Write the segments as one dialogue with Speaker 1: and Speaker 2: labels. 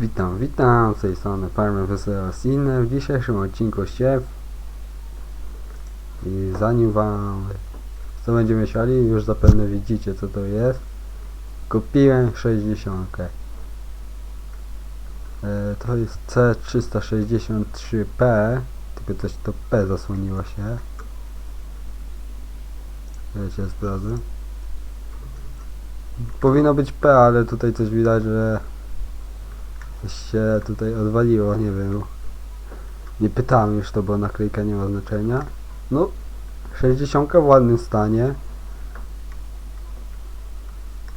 Speaker 1: Witam, witam, z tej strony Farmer Wesoła Sinne. W dzisiejszym odcinku siew. I zanim wam co będziemy siali, już zapewne widzicie co to jest. Kupiłem 60. E, to jest C363P, tylko coś to P zasłoniło się. Wiecie, zdradzę. Powinno być P, ale tutaj coś widać, że Się tutaj odwaliło, nie wiem. Nie pytałem już to, bo naklejka nie ma znaczenia. No, 60 w ładnym stanie.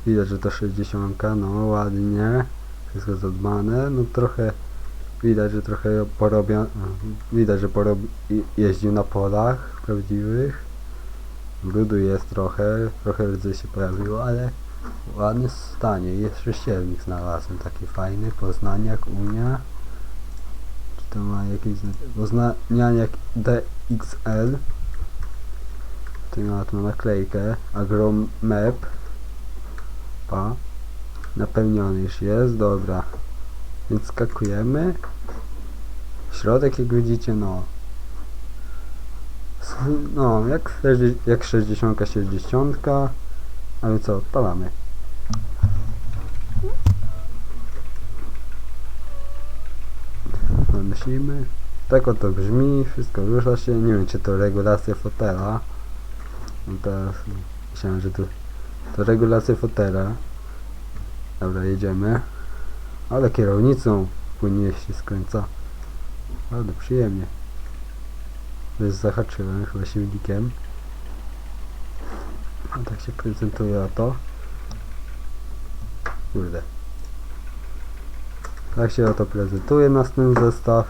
Speaker 1: Widać, że to 60, no ładnie. Wszystko zadbane. No trochę widać, że trochę porobia, widać, że porob, jeździł na polach prawdziwych. Brudu jest trochę, trochę rdzy się pojawiło, ale w ładnym stanie. Jeszcze siewnik znalazłem taki fajny. Poznaniak, Unia. Czy to ma jakieś? Poznaniak DXL. Tutaj ma tu naklejkę. Agromap. Pa. Napełniony już jest, dobra. Więc skakujemy. Środek jak widzicie, no. No, jak, 60 jak 60, 60. A więc co, odpalamy. Nanosimy. Tak oto brzmi, wszystko rusza się. Nie wiem, czy to regulacja fotela. No teraz myślałem, że to, to regulacja fotela. Dobra, jedziemy. Ale kierownicą płynie się skręca. Bardzo przyjemnie. Już zahaczyłem chyba silnikiem. A tak się prezentuje oto. Kurde. Tak się oto prezentuje nas ten zestaw.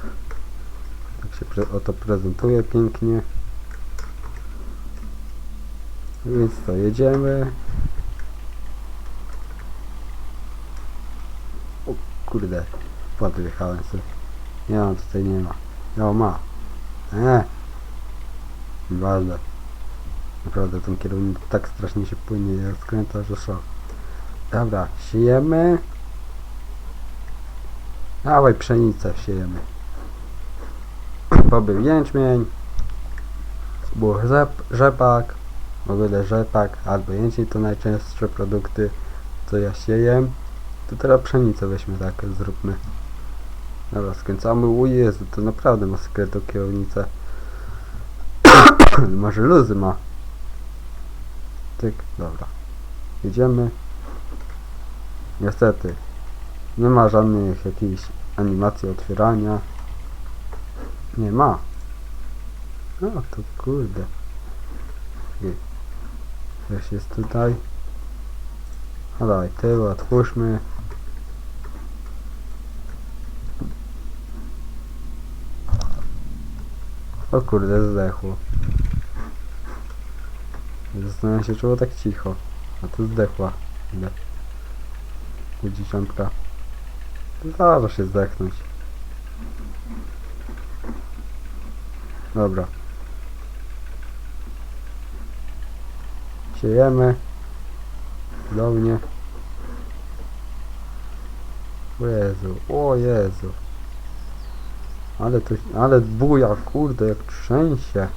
Speaker 1: Tak się pre oto prezentuje pięknie. Więc to jedziemy. O kurde, podjechałem sobie. Nie ma, tutaj nie ma. No ma. Eee. Ważne. Naprawdę ten kierownik tak strasznie się płynie jak skręta, że. Dobra, siejemy. Dawaj pszenicę siejemy. To był jęczmień. Był rzep, rzepak. W ogóle rzepak albo jęczmień to najczęstsze produkty, co ja sieję. To teraz pszenicę weźmy tak, zróbmy. Dobra, skręcamy. O Jezu, to naprawdę ma sekretną kierownicę. Może luzy ma. Dobra. Jedziemy. Niestety, nie ma żadnych jakichś animacji otwierania. Nie ma. No to kurde. Coś jest tutaj. No dawaj, tył otwórzmy. O kurde, zdechło. Zastanawiam się, czemu tak cicho. A tu zdechła. Ile? Dziesiątka. Zdarza się zdechnąć. Dobra. Siejemy. Cudownie. O Jezu, o Jezu. Ale to, ale buja, kurde, jak trzęsie.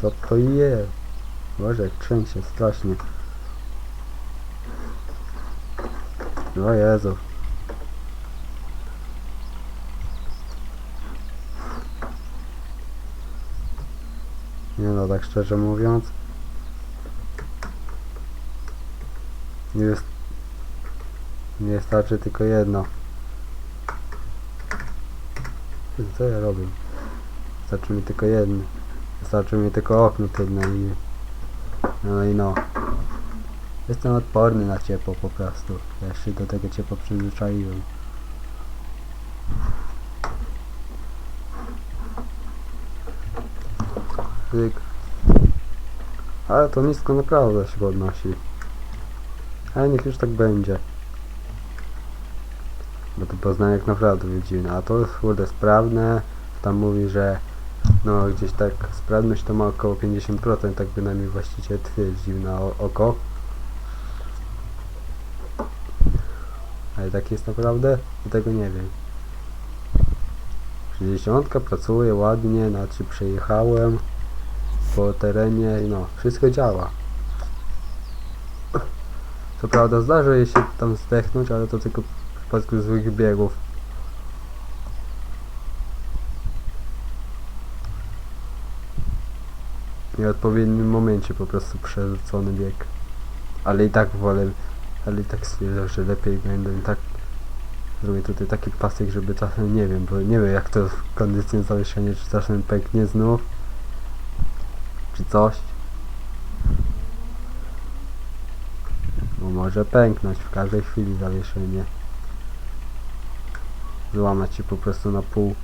Speaker 1: Co to jest? Boże, trzęsie strasznie. O Jezu. Nie no, tak szczerze mówiąc. Nie jest... Nie starczy tylko jedno. Co ja robię? Wystarczy mi tylko jedno. Wystarczy mi tylko okno tylne i... No i no. Jestem odporny na ciepło po prostu. Ja się do tego ciepła przyzwyczaiłem. Tyk. Ale to nisko naprawdę się podnosi. Ale niech już tak będzie. Bo to Poznaniak naprawdę dziwne. A to jest kurde sprawne. Tam mówi, że no gdzieś tak sprawność to ma około 50%, tak bynajmniej właściciel twierdził na oko. Ale tak jest naprawdę? Ja tego nie wiem. 60 pracuje ładnie, znaczy przejechałem po terenie i no, wszystko działa. Co prawda zdarza się tam zdechnąć, ale to tylko w przypadku złych biegów. I w odpowiednim momencie po prostu przerzucony bieg. Ale i tak wolę, ale i tak stwierdzam, że lepiej będę i tak zrobię tutaj taki pasek, żeby czasem, nie wiem, bo nie wiem jak to w kondycji zawieszenie, czy czasem pęknie znów, czy coś. Bo może pęknąć w każdej chwili zawieszenie. Złamać się po prostu na pół.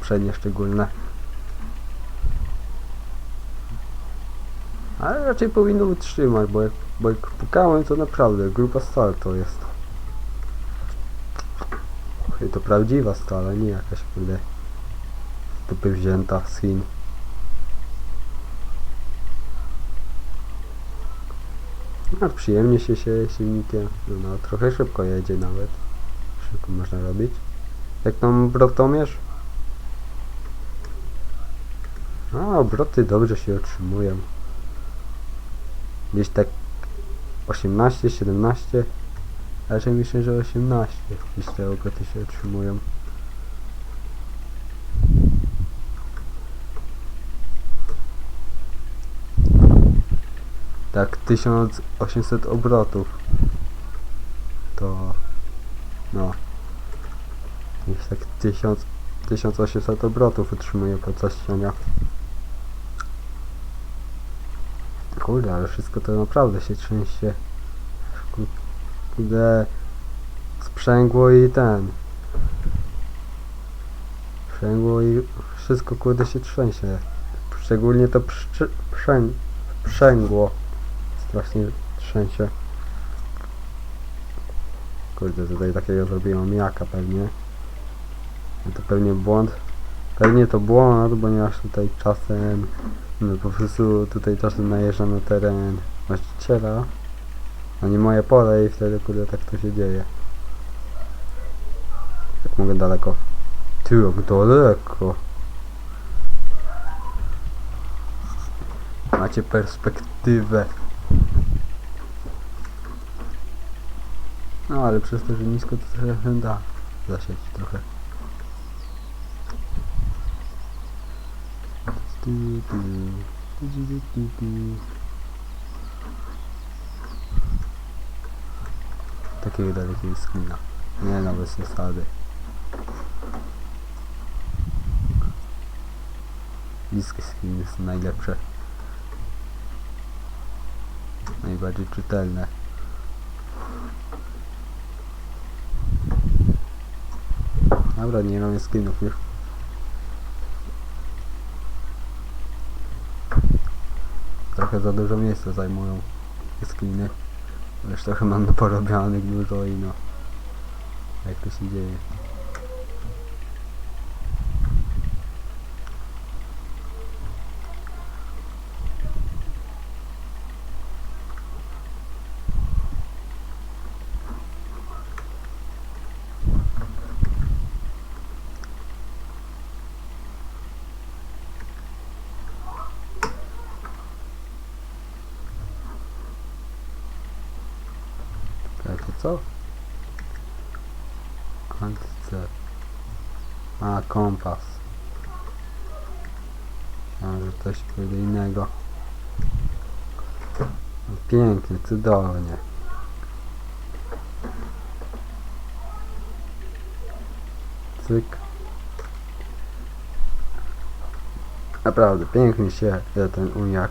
Speaker 1: Przednie szczególne. Ale raczej powinno wytrzymać, bo jak, bo jak pukałem to naprawdę grupa stal to jest. I to prawdziwa stal, a nie jakaś kurde dupy wzięta z Chin. No, przyjemnie się sieje silnikiem. No, trochę szybko jedzie nawet. Szybko można robić. Jak tam obrotomierz? A, obroty dobrze się otrzymują. Gdzieś tak 18, 17. Raczej myślę, że 18. Gdzieś te obroty się otrzymują. Tak 1800 obrotów. To no. Gdzieś tak 1000, 1800 obrotów utrzymuje podczas ściania. Kurde, ale wszystko to naprawdę się trzęsie. Ku- Kurde, sprzęgło i ten. Sprzęgło i wszystko kurde się trzęsie. Szczególnie to sprzęgło. Strasznie trzęsie. Kurde, tutaj takiego zrobiłem jaka pewnie. To pewnie błąd. Pewnie to błąd, ponieważ tutaj czasem no po prostu tutaj czasem najeżdżam na teren właściciela, a nie moje pole i wtedy kurde tak to się dzieje. Jak mogę daleko? Ty, jak daleko. Macie perspektywę. No ale przez to, że nisko to trochę da zasieć trochę. Tu, tu, tu, tu, tu, tu. Takiego dalekiego screena. Nie no, bez zasady. Bliskie screeny są najlepsze. Najbardziej czytelne. Dobra, nie mamy screenów już. Trochę za dużo miejsca zajmują screeny. Już trochę mam porobionych dużo i no. Jak to się dzieje. Tak, to co? Antycer. A, kompas. Myślałem, że coś kurde innego. No, Pięknie, cudownie. Cyk. Naprawdę, pięknie się ten uniak.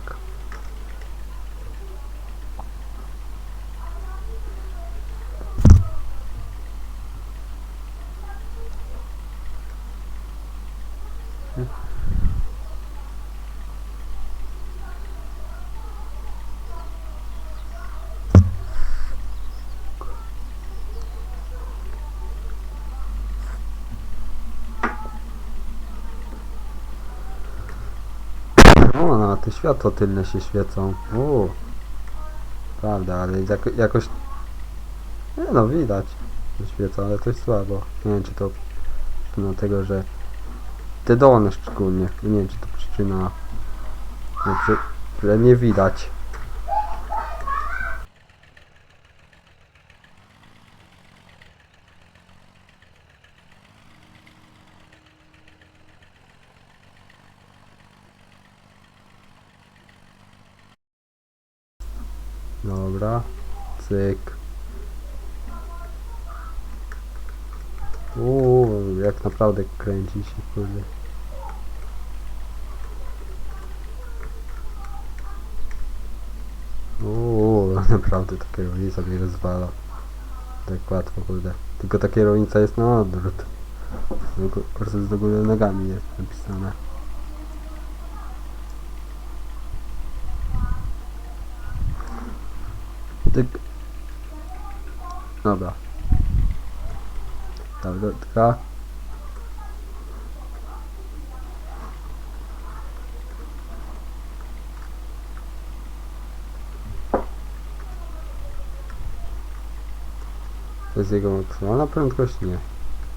Speaker 1: O, no, te światła tylne się świecą. O, prawda, ale jako, jakoś... Nie no, widać, że świecą, ale to jest słabo. Nie wiem, czy to przyczyna tego, że te dolne szczególnie, nie wiem, czy to przyczyna, że, że nie widać. Dobra, cyk. Uuu, jak naprawdę kręci się, kurde. Uuu, naprawdę ta kierownica mnie rozwala. Tak łatwo, kurde. Tylko ta kierownica jest na odwrót. Po prostu z góry nogami jest napisane. Tyk. Dobra. Dobra. To jest jego maksymalna prędkość? Nie.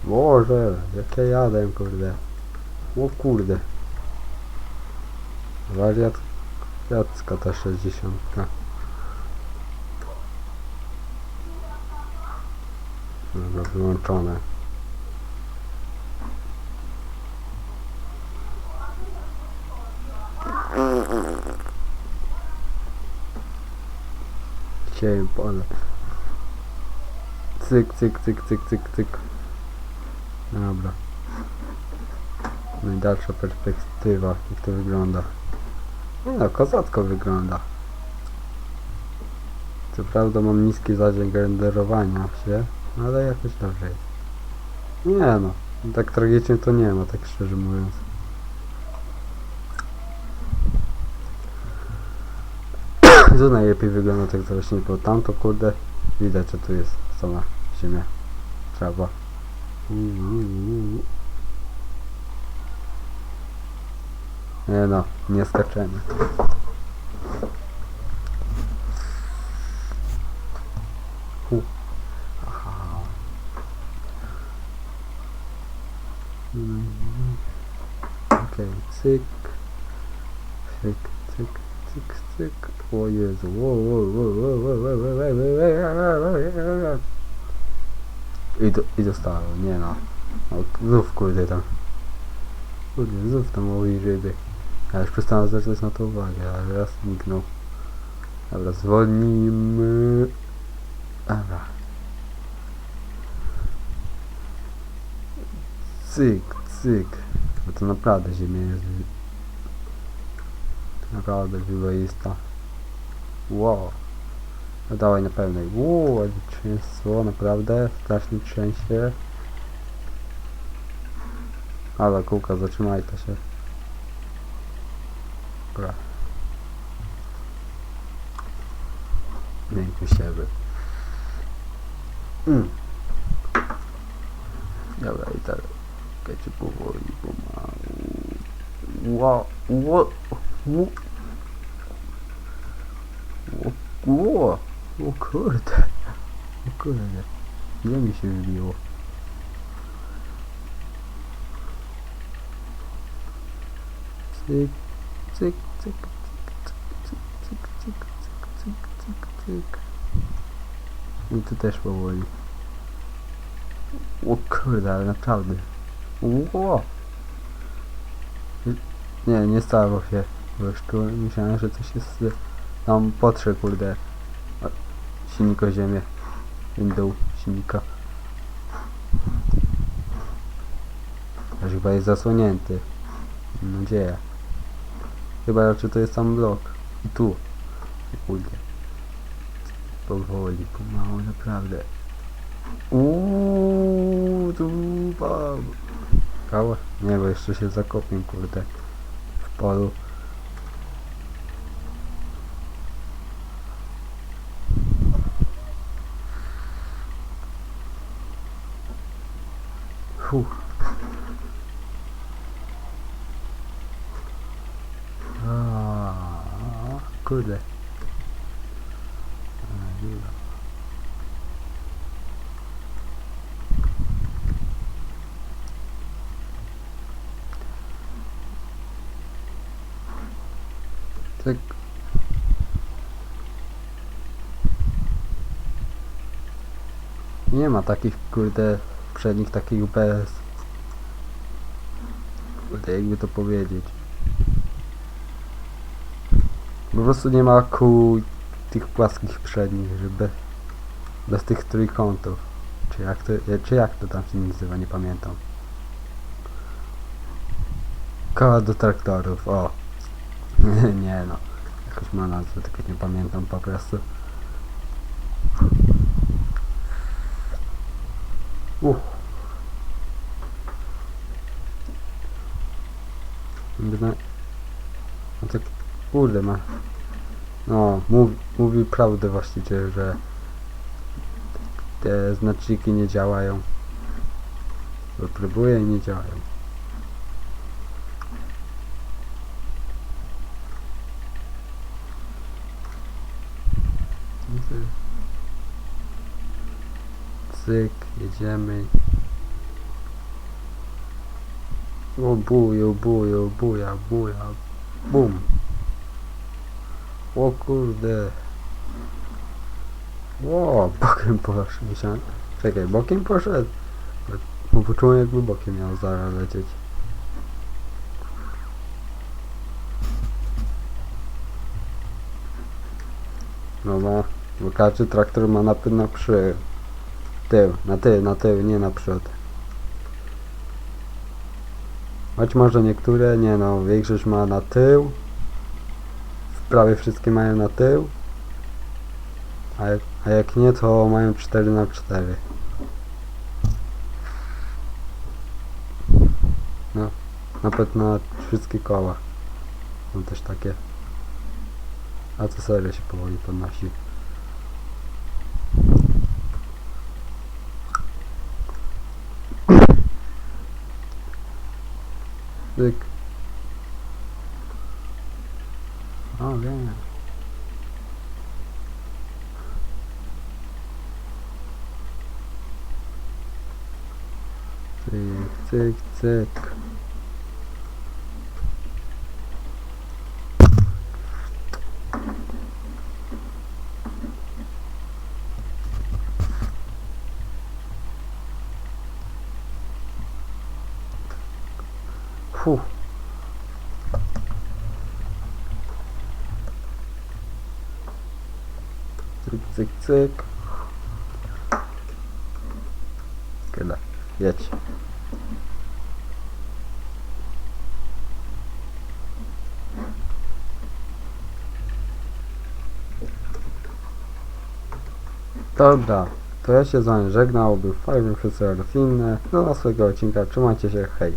Speaker 1: Boże, jak ja jadę, kurde. O kurde. Wariat, wariacka ta 60. Dobra, wyłączone. Chciałem pole. Cyk, cyk, cyk, cyk, cyk, cyk. Dobra. No i dalsza perspektywa, jak to wygląda. No, kozacko wygląda. Co prawda mam niski zasięg renderowania się, ale jakoś dobrze jest. Nie no, tak tragicznie to nie ma, tak szczerze mówiąc. Tu najlepiej wygląda tak zarośnie, bo tamto kurde widać, że tu jest sama ziemia, trawa. Nie no, nie skaczemy. Okej, cyk. Cyk, cyk, cyk, cyk. O Jezu. I, do, i dostałem, nie no. no znów kurde tam. Kurde, znów tam łowi ryby. Ja już przestałem zwracać na to uwagę, ale raz zniknął. Dobra, zwolnijmy. Dobra. Cyk, cyk. Bo to naprawdę ziemia jest naprawdę wyboista. Wow. No dawaj na pełnej. Wow, trzęsło, naprawdę. Strasznie trzęsie. Ale kółka, zatrzymaj to się. Dobra. Miękki siebie. Mm. Dobra i tak. Czekajcie powoli, pomału. Ło, ło, ło. O, ło, o kurde. O kurde. Gdzie mi się wybiło? Cyk, cyk, cyk, cyk, cyk, cyk, cyk, cyk, cyk, cyk, cyk. I tu też powoli. O kurde, ale naprawdę. Ło! Nie, nie stało się. Już tu myślałem, że coś jest tam potrze, kurde. O, Silnik o ziemię. Dół silnika. Aż chyba jest zasłonięty. Mam nadzieję. Chyba raczej to jest sam blok. I tu. Kurde. Powoli, pomału, naprawdę. Uuuu, tu mam. Kała? Nie, bo jeszcze się zakopię, kurde. W polu. Fuh. Aaaa, kurde. A, dziura. Cyk. Nie ma takich, kurde, przednich takich bez... Kurde, jakby to powiedzieć. Po prostu nie ma kół tych płaskich przednich, żeby... Bez tych trójkątów. Czy jak to, czy jak to tam się nazywa, nie pamiętam. Koła do traktorów, o. nie no. Jakoś ma nazwę, tylko nie pamiętam po prostu. Uff. Na... No tak, kurde ma. No, mówi, mówi prawdę właściciel, że te znaczniki nie działają. Bo próbuję i nie działają. No Cyk, jedziemy. O buju, buju, buja, buja, bum. O kurde. Ło, bokiem poszedł. Myślałem, czekaj, bokiem poszedł? Bo poczułem jakby bokiem miał zaraz lecieć. No ma, bo traktor ma napęd na przy tył, na tył, na tył, nie na przód. Choć może niektóre, nie no, większość ma na tył. Prawie wszystkie mają na tył. A jak, a jak nie, to mają 4 na 4 No, nawet na wszystkie koła. Są też takie. A to serio się powoli podnosi. Tyk. O, wiem. Cyk, cyk, cyk. Fuh. Cyk, cyk, cyk. Tyle. Jedź. Dobra, to ja się z wami żegnał, był profesor inny. Do następnego odcinka, trzymajcie się, hej.